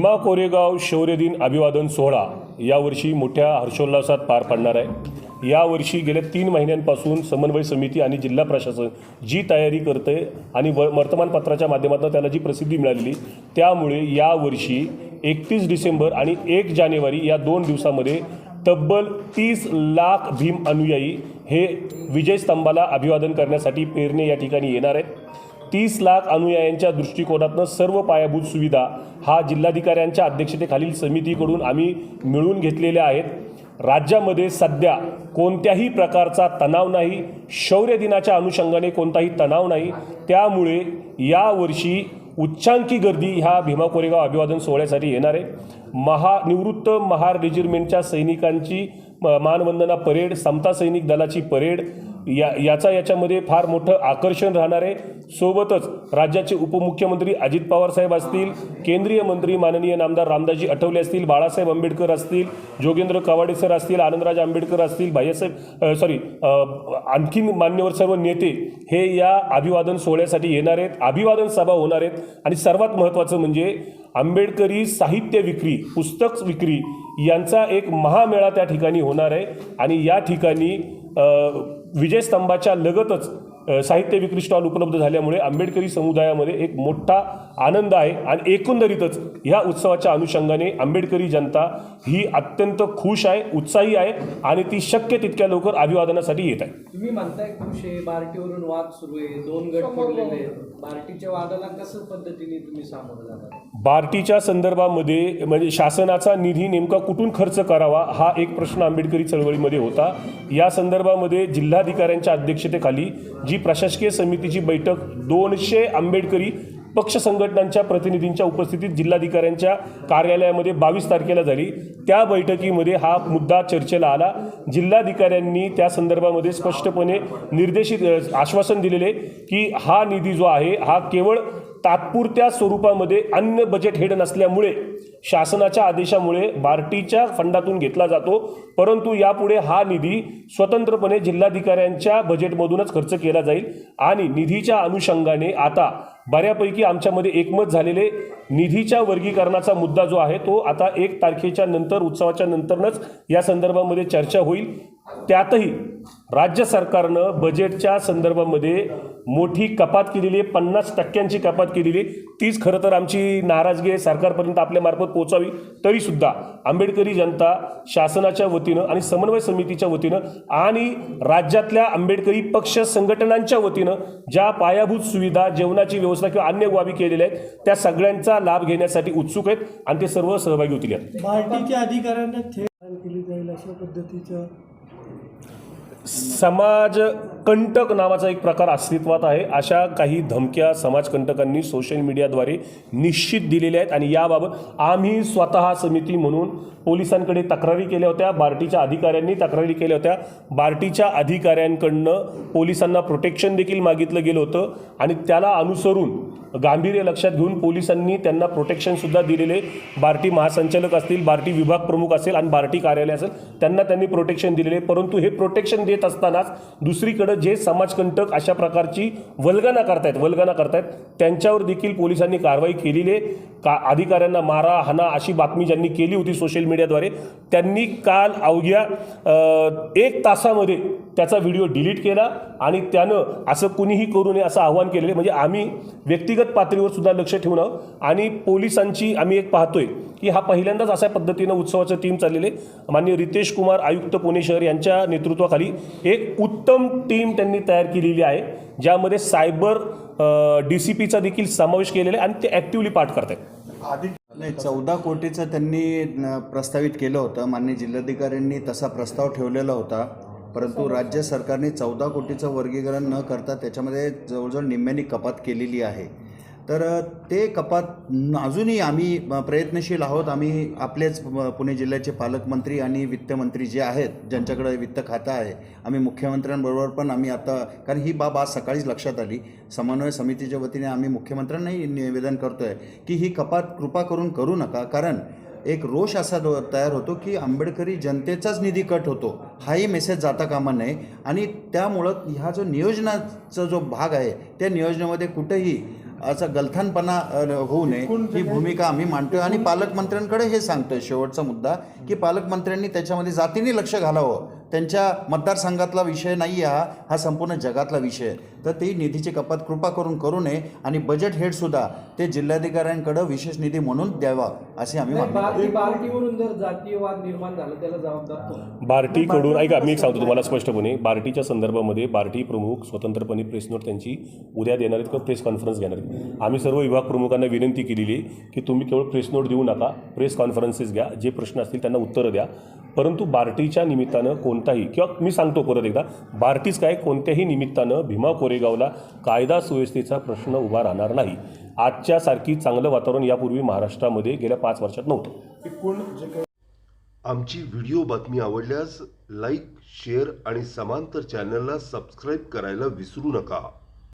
भीमा कोरेगाव शौर्य दिन अभिवादन सोहळा यावर्षी मोठ्या हर्षोल्लासात पार पडणार आहे. यावर्षी गेल्या तीन महिन्यांपासून समन्वय समिती आणि जिल्हा प्रशासन जी तयारी करते आणि व वर्तमानपत्राच्या माध्यमातून त्याला जी प्रसिद्धी मिळालेली त्यामुळे यावर्षी एकतीस डिसेंबर आणि एक जानेवारी या दोन दिवसामध्ये तब्बल तीस लाख भीम अनुयायी हे विजयस्तंभाला अभिवादन करण्यासाठी पेरणे या ठिकाणी येणार आहेत. तीस लाख अनुयायांच्या दृष्टिकोनातनं सर्व पायाभूत सुविधा हा जिल्हाधिकाऱ्यांच्या अध्यक्षतेखालील समितीकडून आम्ही मिळून घेतलेल्या आहेत. राज्यामध्ये सध्या कोणत्याही प्रकारचा तणाव नाही. शौर्य दिनाच्या अनुषंगाने कोणताही तणाव नाही. त्यामुळे यावर्षी उच्चांकी गर्दी ह्या भीमा कोरेगाव अभिवादन सोहळ्यासाठी येणार आहे. महा निवृत्त महार रेजिमेंटच्या सैनिकांची मानवंदना परेड समता सैनिक दलाची परेड या याचा याच्यामध्ये फार मोठं आकर्षण राहणार आहे. सोबतच राज्याचे उपमुख्यमंत्री अजित पवार साहेब असतील केंद्रीय मंत्री माननीय नामदार रामदासजी आठवले असतील बाळासाहेब आंबेडकर असतील जोगेंद्र कवाडे सर असतील आनंदराज आंबेडकर असतील भाय्यासाहेब सॉरी आणखीन मान्यवर सर्व नेते हे या अभिवादन सोहळ्यासाठी येणार आहेत. अभिवादन सभा होणार आहेत. आणि सर्वात महत्त्वाचं म्हणजे आंबेडकरी साहित्य विक्री पुस्तक विक्री यांचा एक महामेळा त्या ठिकाणी होणार आहे. आणि या ठिकाणी विजयस्तंभाच्या लगतच साहित्य विक्री स्टॉल उपलब्ध झाल्यामुळे आंबेडकरी समुदायामध्ये एक मोठा आनंद आहे. आणि एकंदरीतच ह्या उत्सवाच्या अनुषंगाने आंबेडकरी जनता ही अत्यंत खुश आहे उत्साही आहे. आणि ती शक्य तितक्या लवकर अभिवादनासाठी येत आहे. तुम्ही म्हणताय खुश आहे बार्टीवरून वाद सुरू आहे दोन गट पडलेले आहेत. बार्टीच्या वादाला कसं पद्धतीने तुम्ही सामोरं जाणार? बार्टीच्या संदर्भामध्ये म्हणजे शासनाचा निधी नेमका कुठून खर्च करावा हा एक प्रश्न आंबेडकरी चळवळीमध्ये होता. या संदर्भामध्ये जिल्हाधिकाऱ्यांच्या अध्यक्षतेखाली जी प्रशासकीय समितीची बैठक दोनशे आंबेडकरी पक्ष संघटनांच्या प्रतिनिधींच्या उपस्थितीत जिल्हाधिकाऱ्यांच्या कार्यालयामध्ये बावीस तारखेला झाली. त्या बैठकीमध्ये हा मुद्दा चर्चेला आला. जिल्हाधिकाऱ्यांनी त्या संदर्भामध्ये स्पष्टपणे निर्देशित आश्वासन दिलेले की हा निधी जो आहे हा केवळ तात्पुरत्या स्वरूपामध्ये अन्य बजेट हेड नसल्यामुळे शासनाच्या आदेशामुळे बार्टीच्या फंडातून घेतला जातो. परंतु यापुढे हा निधी स्वतंत्रपणे जिल्हाधिकाऱ्यांच्या बजेटमधूनच खर्च केला जाईल आणि निधीच्या अनुषंगाने आता बऱ्यापैकी आमच्यामध्ये एकमत झालेले निधीच्या वर्गीकरणाचा मुद्दा जो आहे तो आता एक तारखेच्या नंतर उत्सवाच्या नंतरच या संदर्भामध्ये चर्चा होईल. त्यातही राज्य सरकारनं बजेटच्या संदर्भामध्ये मोठी कपात केलेली आहे. पन्नास टक्क्यांची कपात केलेली आहे. तीच खरं तर आमची नाराजगी आहे. सरकारपर्यंत आपल्यामार्फत पोचावी तरीसुद्धा आंबेडकरी जनता शासनाच्या वतीनं आणि समन्वय समितीच्या वतीनं आणि राज्यातल्या आंबेडकरी पक्ष संघटनांच्या वतीनं ज्या पायाभूत सुविधा जेवणाची व्यवस्था किंवा अन्य बाबी केलेल्या आहेत त्या सगळ्यांचा लाभ घेण्यासाठी उत्सुक आहेत आणि ते सर्व सहभागी होतील पार्टीच्या अधिकाऱ्यांना थेट केली जाईल अशा पद्धतीचं समाज कंटक नावाचा एक प्रकार अस्तित्वात आहे. अशा काही धमक्या समाजकंटकांनी सोशल मीडियाद्वारे निश्चित दिलेल्या आहेत आणि याबाबत आम्ही स्वतः समिती म्हणून पोलिसांकडे तक्रारी केल्या होत्या बार्टीच्या अधिकाऱ्यांनी तक्रारी केल्या होत्या. बार्टीच्या अधिकाऱ्यांकडनं पोलिसांना प्रोटेक्शन देखील मागितलं गेलं होतं आणि त्याला अनुसरून गांभीर्य लक्षात घेऊन पोलिसांनी त्यांना प्रोटेक्शनसुद्धा दिलेले बार्टी महासंचालक असतील बार्टी विभाग प्रमुख असेल आणि बार्टी कार्यालय असेल त्यांना त्यांनी प्रोटेक्शन दिलेले परंतु हे प्रोटेक्शन देत असतानाच दुसरीकडं जे समाजकंटक अशा प्रकारची वल्गना करतायत वल्गना करतायत त्यांच्यावर देखील पोलिसांनी कारवाई केलेली आहे. का अधिकाऱ्यांना मारा हाना अशी बातमी ज्यांनी केली होती सोशल मीडियाद्वारे त्यांनी काल अवघ्या एक तासामध्ये त्याचा व्हिडिओ डिलीट केला आणि त्यानं असं कुणीही करू नये असं आवाहन केलेलं आहे. म्हणजे आम्ही व्यक्तिगत पातळीवर सुद्धा लक्ष ठेवून आहोत आणि पोलिसांची आम्ही एक पाहतोय की हा पहिल्यांदाच अशा पद्धतीनं उत्सवाचं टीम चाललेले माननीय रितेश कुमार आयुक्त पुणे शहर यांच्या नेतृत्वाखाली एक उत्तम टीम त्यांनी तयार केलेली आहे ज्यामध्ये सायबर डी सी पीचा देखील समावेश केलेला आहे आणि ते ॲक्टिव्हली पाठ करत आहेत नाही चौदा कोटीचं त्यांनी प्रस्तावित केलं होतं. मान्य जिल्हाधिकाऱ्यांनी तसा प्रस्ताव ठेवलेला होता. परंतु राज्य सरकारने चौदा कोटीचं वर्गीकरण न करता त्याच्यामध्ये जवळजवळ निम्म्यानी कपात केलेली आहे. तर ते कपात अजूनही आम्ही प्रयत्नशील आहोत. आम्ही आपलेच पुणे जिल्ह्याचे पालकमंत्री आणि वित्तमंत्री जे आहेत ज्यांच्याकडे वित्त खातं आहे आम्ही मुख्यमंत्र्यांबरोबर पण आम्ही आता कारण ही बाब आज सकाळीच लक्षात आली. समन्वय समितीच्या वतीने आम्ही मुख्यमंत्र्यांनाही निवेदन करतो आहे की ही कपात कृपा करून करू नका. कारण एक रोष असा तयार होतो की आंबेडकरी जनतेचाच निधी कट होतो. हाही मेसेज जाता कामा नये. आणि त्यामुळं ह्या जो नियोजनाचा जो भाग आहे त्या नियोजनामध्ये कुठेही असा गलथानपणा होऊ नये ही भूमिका आम्ही मांडतोय. आणि पालकमंत्र्यांकडे हे सांगतोय शेवटचा मुद्दा की पालकमंत्र्यांनी त्याच्यामध्ये जातीने लक्ष घालावं. त्यांच्या मतदारसंघातला विषय नाही हा हा संपूर्ण जगातला विषय आहे. तर ती निधीची कपात कृपा करून करू नये आणि बजेट हेडसुद्धा ते जिल्हाधिकाऱ्यांकडे विशेष निधी म्हणून द्यावा असे आम्ही बार्टीवरून जर जातीयवाद निर्माण झालं त्याला जबाबदार कोण? बार्टीकडून ऐका मी एक सांगतो तुम्हाला स्पष्टपणे. बार्टीच्या संदर्भामध्ये बार्टी प्रमुख स्वतंत्रपणे प्रेस नोट त्यांची उद्या देणार आहेत किंवा प्रेस कॉन्फरन्स घेणार आहेत? आम्ही सर्व विभाग प्रमुखांना विनंती केलेली की तुम्ही केवळ प्रेस नोट देऊ नका प्रेस कॉन्फरन्सेस घ्या जे प्रश्न असतील त्यांना उत्तरं द्या. परंतु बार्टीच्या निमित्तानं कोणताही किंवा मी सांगतो परत एकदा बार्टीच काय कोणत्याही निमित्तानं भीमा कोरेगावला कायदा सुव्यवस्थेचा प्रश्न उभा राहणार नाही. आजच्यासारखी चांगलं वातावरण यापूर्वी महाराष्ट्रामध्ये गेल्या पाच वर्षात नव्हतं. आमची व्हिडिओ बातमी आवडल्यास लाईक शेअर आणि समांतर चॅनलला सबस्क्राईब करायला विसरू नका.